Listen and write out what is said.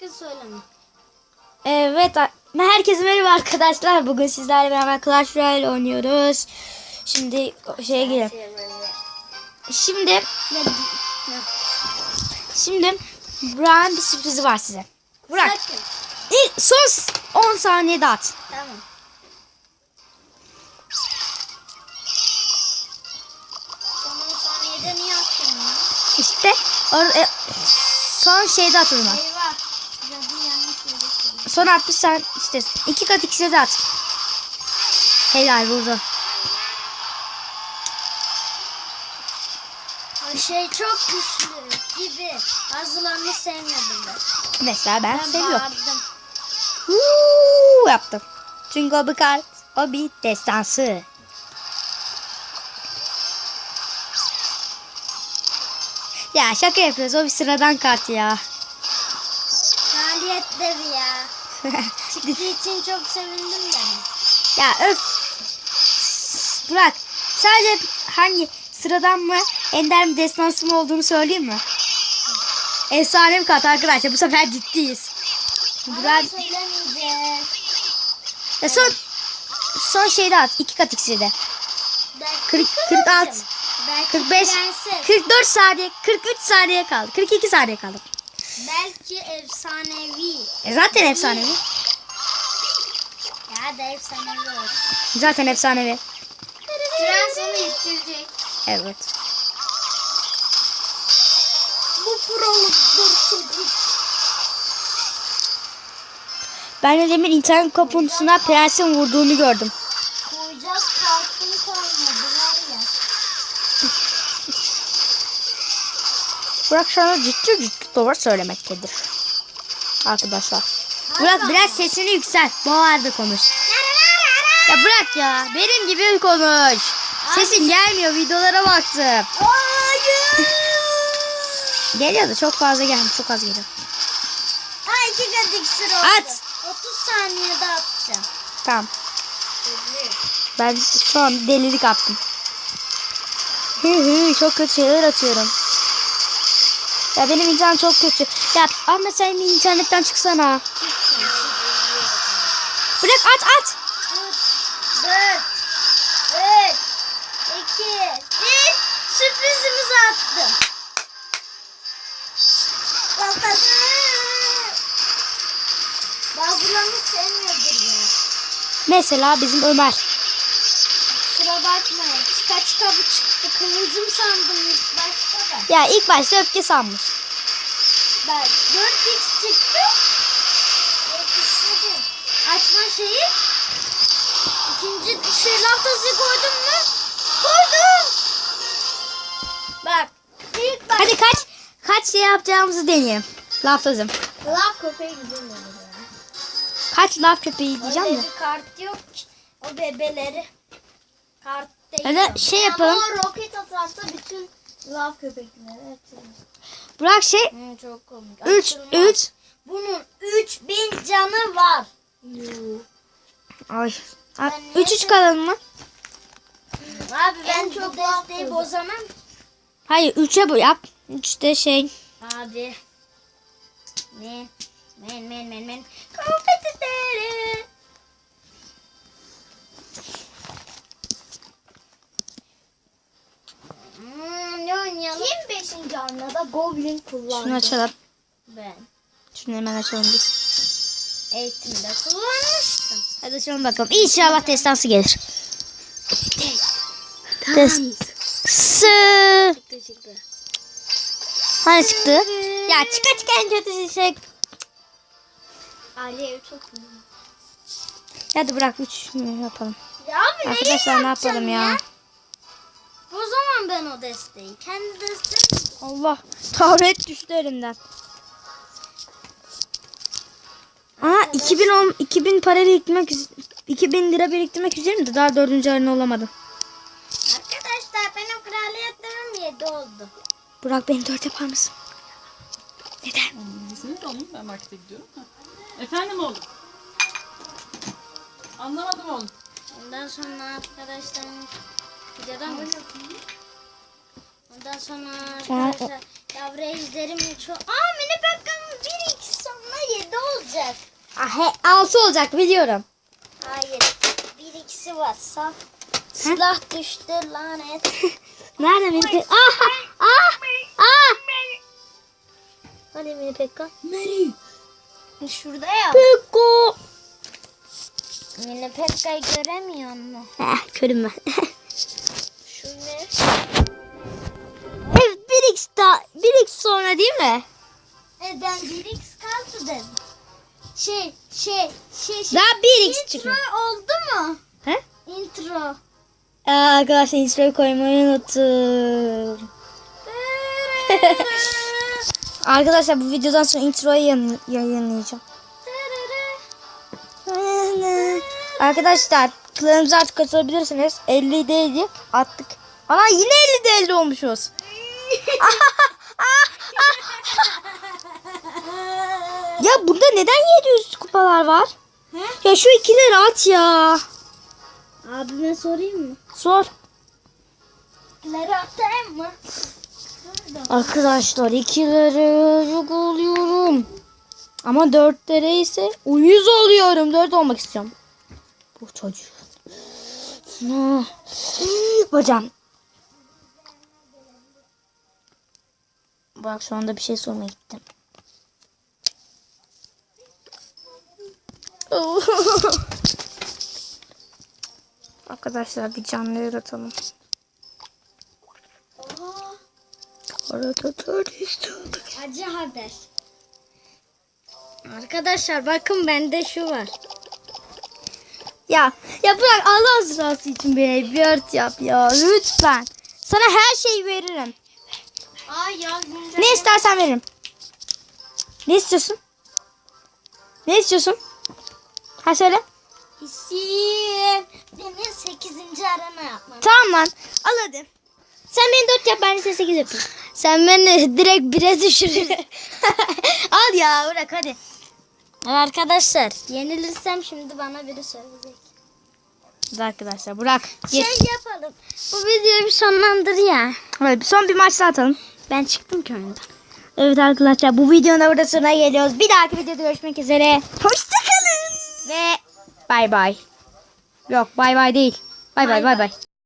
sakın söyleme. Evet, herkese merhaba arkadaşlar. Bugün sizlerle beraber Clash Royale oynuyoruz. Şimdi şeye girelim. Şimdi şimdi Burak'ın bir sürprizi var size. Burak, Sakın. ilk son s- 10 saniyede at. Tamam. İşte or- e, son şeyde at o zaman. Eyvah. Son 60 sen işte iki kat ikisine de at. Helal vurdu. O şey çok güçlü gibi. Bazılarını sevmedim ben. Mesela ben, Ben seviyorum. bağırdım. Uuu yaptım. Çünkü o bir kart, o bir destansı. Ya şaka yapıyoruz. O bir sıradan kart ya. Maliyetli bir ya. Çıktığı için çok sevindim ben. ya öf. Burak sadece hangi sıradan mı ender mi destansı mı olduğunu söyleyeyim mi? Efsane bir kart arkadaşlar. Bu sefer ciddiyiz. Burak ya son son şeyde at. iki kat ikisi de. Belki 40, 46, Belki 45, prenses. 44 saniye, 43 saniye kaldı. 42 saniye kaldı. Belki efsanevi. E zaten efsanevi. Ya da efsanevi olsun. Zaten efsanevi. Prens onu ittirecek. Evet. Bu proluktur çocuk. Ben de demin internet kapısına prensin vurduğunu gördüm. Koyacak kartını koymadı var ya. Burak şu anda ciddi ciddi doğru söylemektedir. Arkadaşlar. Burak biraz sesini yükselt. Bağırdı konuş. Ya bırak ya. Benim gibi konuş. Sesin gelmiyor. Videolara baktım. Geliyor da çok fazla gelmiyor. Çok az geliyor. Ha iki kat iksir oldu. At. 30 saniyede atacağım. Tamam. Ben şu an delilik attım. Hı hı çok kötü şeyler atıyorum. Ya benim internet çok kötü. Ya Ahmet sen internetten çıksana. Bırak at at. 4 3 2 1 Sürprizimizi attım. Bazılarını sevmiyordur ya. Mesela bizim Ömer. Kusura bakmayın. Çıka çıka bu çıktı. Kıvılcım sandım ilk başta da. Ya ilk başta öfke sanmış. Ben 4x çıktı. 4x dedim. Açma şeyi. İkinci şey laftası koydum mu? Koydum. Bak. İlk bak. Hadi kaç kaç şey yapacağımızı deneyelim. Lafızım. Laf köpeği ya. Kaç laf köpeği diyeceğim Öyle de. bir kart yok ki. O bebeleri. Kart değil. Öyle o. şey yapalım. Ama o roket atarsa bütün laf köpekleri açılır. Burak şey Hı, çok komik. 3 Açılmaz. 3 Bunun 3000 canı var. Yuh. Ay. Ben 3 3 kalalım mı? Abi ben çok desteği bozamam. Hayır 3'e bu yap. 3'te şey. Abi. Ne? Men men men men. Kompetitörü. 5. anlada Goblin kullandı? Şunu açalım. Ben. Şunu hemen açalım biz. Eğitimde kullanmıştım. Hadi açalım bakalım. İnşallah destansı gelir. Destansı. Çıktı çıktı. Hani çıktı? Ya çıka çıka en kötü şey. Alev çok. Hadi bırak 3 yapalım. Ya abi Arkadaşlar ne yapalım ya? O zaman ben o desteği. Kendi desteğim. Allah. Tablet düştü elimden. Aa 2010 2000 para biriktirmek üz- 2000 lira biriktirmek üzereyim de daha dördüncü ayını olamadım. Arkadaşlar benim kraliyetlerim 7 oldu. Burak beni dört yapar mısın? Neden? Kesinlikle oğlum ben markete gidiyorum. Ha. Efendim oğlum. Anlamadım oğlum. Ondan sonra arkadaşlar gidelim? Ondan sonra Sonra o- arkadaşlar yavru ejderim çok... Aa mini Pekka'nın 1 2 sonuna Ah, he, 6 olacak biliyorum. Hayır. Bir ikisi var. Saf. Silah düştü lanet. Nerede mini pekka? Ah! Ah! Ah! Hani mini pekka? Mary. Şurada ya. Pekka! Mini Pekka'yı göremiyor mu? Eh, körüm ben. Şu ne? Evet 1x daha 1x sonra değil mi? E ben 1x kaldı dedim. Şey, şey, şey, şey. Daha 1x Intro çıkıyor. oldu mu? He? Intro. Aa, arkadaşlar introyu koymayı unuttum. Arkadaşlar bu videodan sonra introyu yayın- yayınlayacağım. Arkadaşlar klanımıza artık katılabilirsiniz. 50 değil attık. Ana yine 50 de 50 olmuşuz. ya bunda neden 700 kupalar var? Ya şu ikileri at ya. Abime sorayım mı? Sor. İleri atayım mı? Arkadaşlar ikileri çok oluyorum. Ama dörtlere ise uyuz oluyorum. Dört olmak istiyorum. Bu çocuk. Ah. Bak şu anda bir şey sormaya gittim. Arkadaşlar bir canlı yaratalım. Arada terörist olduk. Acı haber. Arkadaşlar bakın bende şu var. Ya ya bırak Allah rızası için bir bir yap ya lütfen. Sana her şeyi veririm. Ay ya güncel. Ne istersen veririm. Ne istiyorsun? Ne istiyorsun? Ha söyle. Hissim. Benim 8. arama yapmam. Tamam lan. Al hadi. Sen beni 4 yap ben seni 8 yapayım. Sen beni direkt 1'e düşür. Al ya bırak hadi. Arkadaşlar yenilirsem şimdi bana biri söyleyecek. Hadi arkadaşlar bırak. Şey yapalım. Bu videoyu bir sonlandır ya. Hadi son bir maç daha atalım. Ben çıktım ki oyundan. Evet arkadaşlar bu videonun da burada sonuna geliyoruz. Bir dahaki videoda görüşmek üzere. Hoşçakalın. Ve bay bay. Yok bay bay değil. Bay bay bay bay.